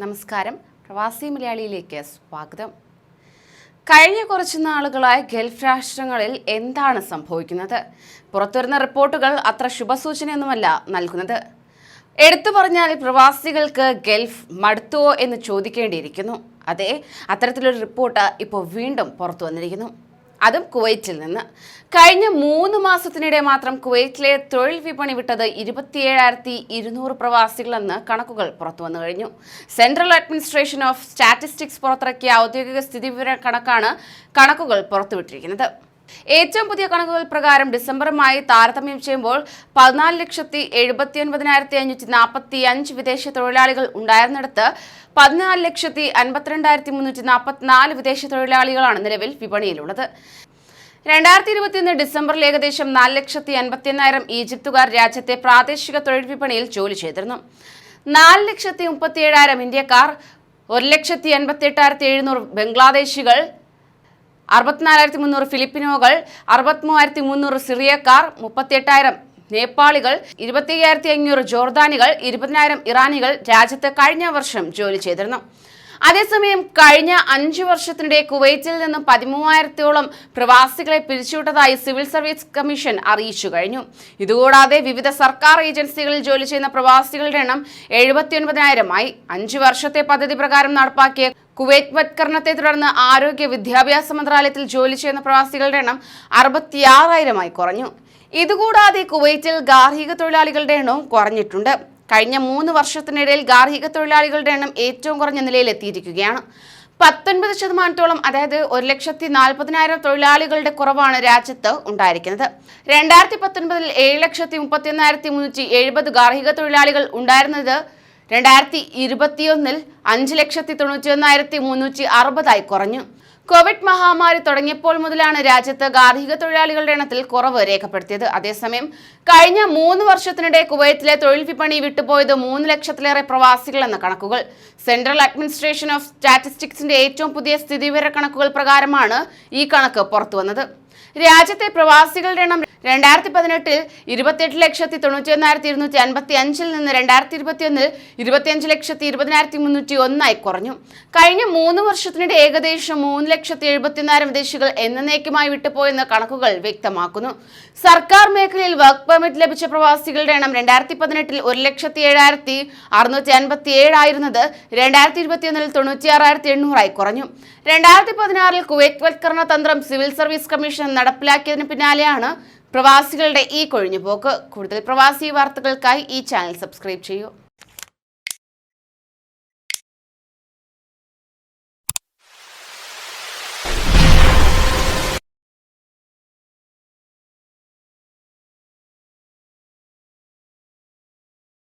നമസ്കാരം. പ്രവാസി മലയാളിയിലേക്ക് സ്വാഗതം. കഴിഞ്ഞ കുറച്ച് നാളുകളായി ഗൾഫ് രാഷ്ട്രങ്ങളിൽ എന്താണ് സംഭവിക്കുന്നത്? പുറത്തുവരുന്ന റിപ്പോർട്ടുകൾ അത്ര ശുഭസൂചനയൊന്നുമല്ല നൽകുന്നത്. എടുത്തു പറഞ്ഞാൽ പ്രവാസികൾക്ക് ഗൾഫ് മടുത്തുവോ എന്ന് ചോദിക്കേണ്ടിയിരിക്കുന്നു. അതെ അത്തരത്തിലൊരു റിപ്പോർട്ട് ഇപ്പോൾ വീണ്ടും പുറത്തു വന്നിരിക്കുന്നു അതും കുവൈറ്റിൽ നിന്ന്. കഴിഞ്ഞ മൂന്ന് മാസത്തിനിടെ മാത്രം കുവൈറ്റിലെ തൊഴിൽ വിപണി വിട്ടത് ഇരുപത്തിയേഴായിരത്തി ഇരുന്നൂറ് പ്രവാസികളെന്ന് കണക്കുകൾ പുറത്തുവന്നു കഴിഞ്ഞു. സെൻട്രൽ അഡ്മിനിസ്ട്രേഷൻ ഓഫ് സ്റ്റാറ്റിസ്റ്റിക്സ് പുറത്തിറക്കിയ ഔദ്യോഗിക സ്ഥിതിവിവര കണക്കാണ് കണക്കുകൾ പുറത്തുവിട്ടിരിക്കുന്നത്. ഏറ്റവും പുതിയ കണക്കുകൾ പ്രകാരം ഡിസംബറുമായി താരതമ്യം ചെയ്യുമ്പോൾ പതിനാല് ലക്ഷത്തി എഴുപത്തി ഒൻപതിനായിരത്തി അഞ്ഞൂറ്റി നാൽപ്പത്തി അഞ്ച് വിദേശ തൊഴിലാളികൾ ഉണ്ടായിരുന്നിടത്ത് പതിനാല് ലക്ഷത്തി അൻപത്തിരണ്ടായിരത്തി മുന്നൂറ്റി നാൽപ്പത്തിനാല് വിദേശ തൊഴിലാളികളാണ് നിലവിൽ വിപണിയിലുള്ളത്. രണ്ടായിരത്തി ഇരുപത്തിയൊന്ന് ഡിസംബറിൽ ഏകദേശം നാല് ലക്ഷത്തി അൻപത്തി എണ്ണായിരം ഈജിപ്തുകാർ രാജ്യത്തെ പ്രാദേശിക തൊഴിൽ വിപണിയിൽ ജോലി ചെയ്തിരുന്നു. നാല് ലക്ഷത്തി മുപ്പത്തി ഏഴായിരം ഇന്ത്യക്കാർ ഒരു ലക്ഷത്തി എൺപത്തി എട്ടായിരത്തി എഴുന്നൂറ് ബംഗ്ലാദേശികൾ അറുപത്തിനാലായിരത്തി മുന്നൂറ് ഫിലിപ്പിനോകൾ അറുപത്തിമൂവായിരത്തി മുന്നൂറ് സിറിയക്കാർ മുപ്പത്തിയെട്ടായിരം നേപ്പാളികൾ ഇരുപത്തി അയ്യായിരത്തി അഞ്ഞൂറ് ജോർദാനികൾ ഇരുപതിനായിരം ഇറാനികൾ രാജ്യത്ത് കഴിഞ്ഞ വർഷം ജോലി ചെയ്തിരുന്നു. അതേസമയം കഴിഞ്ഞ അഞ്ചു വർഷത്തിനിടെ കുവൈറ്റിൽ നിന്ന് പതിമൂവായിരത്തോളം പ്രവാസികളെ പിരിച്ചുവിട്ടതായി സിവിൽ സർവീസ് കമ്മീഷൻ അറിയിച്ചു കഴിഞ്ഞു. ഇതുകൂടാതെ വിവിധ സർക്കാർ ഏജൻസികളിൽ ജോലി ചെയ്യുന്ന പ്രവാസികളുടെ എണ്ണം എഴുപത്തിയൊൻപതിനായിരമായി. അഞ്ചു വർഷത്തെ പദ്ധതി പ്രകാരം നടപ്പാക്കിയ കുവൈറ്റ് വത്കരണത്തെ തുടർന്ന് ആരോഗ്യ വിദ്യാഭ്യാസ മന്ത്രാലയത്തിൽ ജോലി ചെയ്യുന്ന പ്രവാസികളുടെ എണ്ണം അറുപത്തിയാറായിരമായി കുറഞ്ഞു. ഇതുകൂടാതെ കുവൈറ്റിൽ ഗാർഹിക തൊഴിലാളികളുടെ എണ്ണവും കുറഞ്ഞിട്ടുണ്ട്. കഴിഞ്ഞ മൂന്ന് വർഷത്തിനിടയിൽ ഗാർഹിക തൊഴിലാളികളുടെ എണ്ണം ഏറ്റവും കുറഞ്ഞ നിലയിൽ എത്തിയിരിക്കുകയാണ്. പത്തൊൻപത് ശതമാനത്തോളം അതായത് ഒരു ലക്ഷത്തി നാൽപ്പതിനായിരം തൊഴിലാളികളുടെ കുറവാണ് രാജ്യത്ത് ഉണ്ടായിരിക്കുന്നത്. രണ്ടായിരത്തി പത്തൊൻപതിൽ ഏഴ് ലക്ഷത്തി മുപ്പത്തി ഒന്നായിരത്തി മുന്നൂറ്റി എഴുപത് ഗാർഹിക തൊഴിലാളികൾ ഉണ്ടായിരുന്നത് രണ്ടായിരത്തി ഇരുപത്തിയൊന്നിൽ അഞ്ച് ലക്ഷത്തി തൊണ്ണൂറ്റി ഒന്നായിരത്തി മുന്നൂറ്റി അറുപതായി കുറഞ്ഞു. കോവിഡ് മഹാമാരി തുടങ്ങിയപ്പോൾ മുതലാണ് രാജ്യത്ത് ഗാർഹിക തൊഴിലാളികളുടെ എണ്ണത്തിൽ കുറവ് രേഖപ്പെടുത്തിയത്. അതേസമയം കഴിഞ്ഞ മൂന്ന് വർഷത്തിനിടെ കുവൈത്തിലെ തൊഴിൽ വിപണി വിട്ടുപോയത് മൂന്ന് ലക്ഷത്തിലേറെ പ്രവാസികളെന്ന കണക്കുകൾ. സെൻട്രൽ അഡ്മിനിസ്ട്രേഷൻ ഓഫ് സ്റ്റാറ്റിസ്റ്റിക്സിന്റെ ഏറ്റവും പുതിയ സ്ഥിതിവിവര കണക്കുകൾ പ്രകാരമാണ് ഈ കണക്ക് പുറത്തുവന്നത്. രാജ്യത്തെ പ്രവാസികളുടെ എണ്ണം രണ്ടായിരത്തി പതിനെട്ടിൽ ഇരുപത്തിയെട്ട് ലക്ഷത്തി തൊണ്ണൂറ്റി ഒന്നായിരത്തി ഇരുന്നൂറ്റി അൻപത്തി അഞ്ചിൽ നിന്ന് രണ്ടായിരത്തി ഇരുപത്തിയൊന്നിൽ ഇരുപത്തിയഞ്ച് ലക്ഷത്തി ഇരുപതിനായിരത്തി മുന്നൂറ്റി ഒന്നായി കുറഞ്ഞു. കഴിഞ്ഞ മൂന്ന് വർഷത്തിനിടെ ഏകദേശം മൂന്ന് ലക്ഷത്തി എഴുപത്തിനായിരം വിദേശികൾ എന്നേക്കുമായി വിട്ടുപോയെന്ന കണക്കുകൾ വ്യക്തമാക്കുന്നു. സർക്കാർ മേഖലയിൽ വർക്ക് പെർമിറ്റ് ലഭിച്ച പ്രവാസികളുടെ എണ്ണം രണ്ടായിരത്തി പതിനെട്ടിൽ ഒരു ലക്ഷത്തി ഏഴായിരത്തി അറുന്നൂറ്റി അൻപത്തി ഏഴായിരുന്നത് രണ്ടായിരത്തി ഇരുപത്തിയൊന്നിൽ തൊണ്ണൂറ്റിയാറായിരത്തി എണ്ണൂറായി കുറഞ്ഞു. രണ്ടായിരത്തി പതിനാറിൽ കുവൈറ്റ് വൽക്കരണ തന്ത്രം സിവിൽ സർവീസ് കമ്മീഷൻ നടപ്പിലാക്കിയതിന് പിന്നാലെയാണ് പ്രവാസികളുടെ ഈ കൊഴിഞ്ഞുപോക്ക്. കൂടുതൽ പ്രവാസി വാർത്തകൾക്കായി ഈ ചാനൽ സബ്സ്ക്രൈബ് ചെയ്യൂ.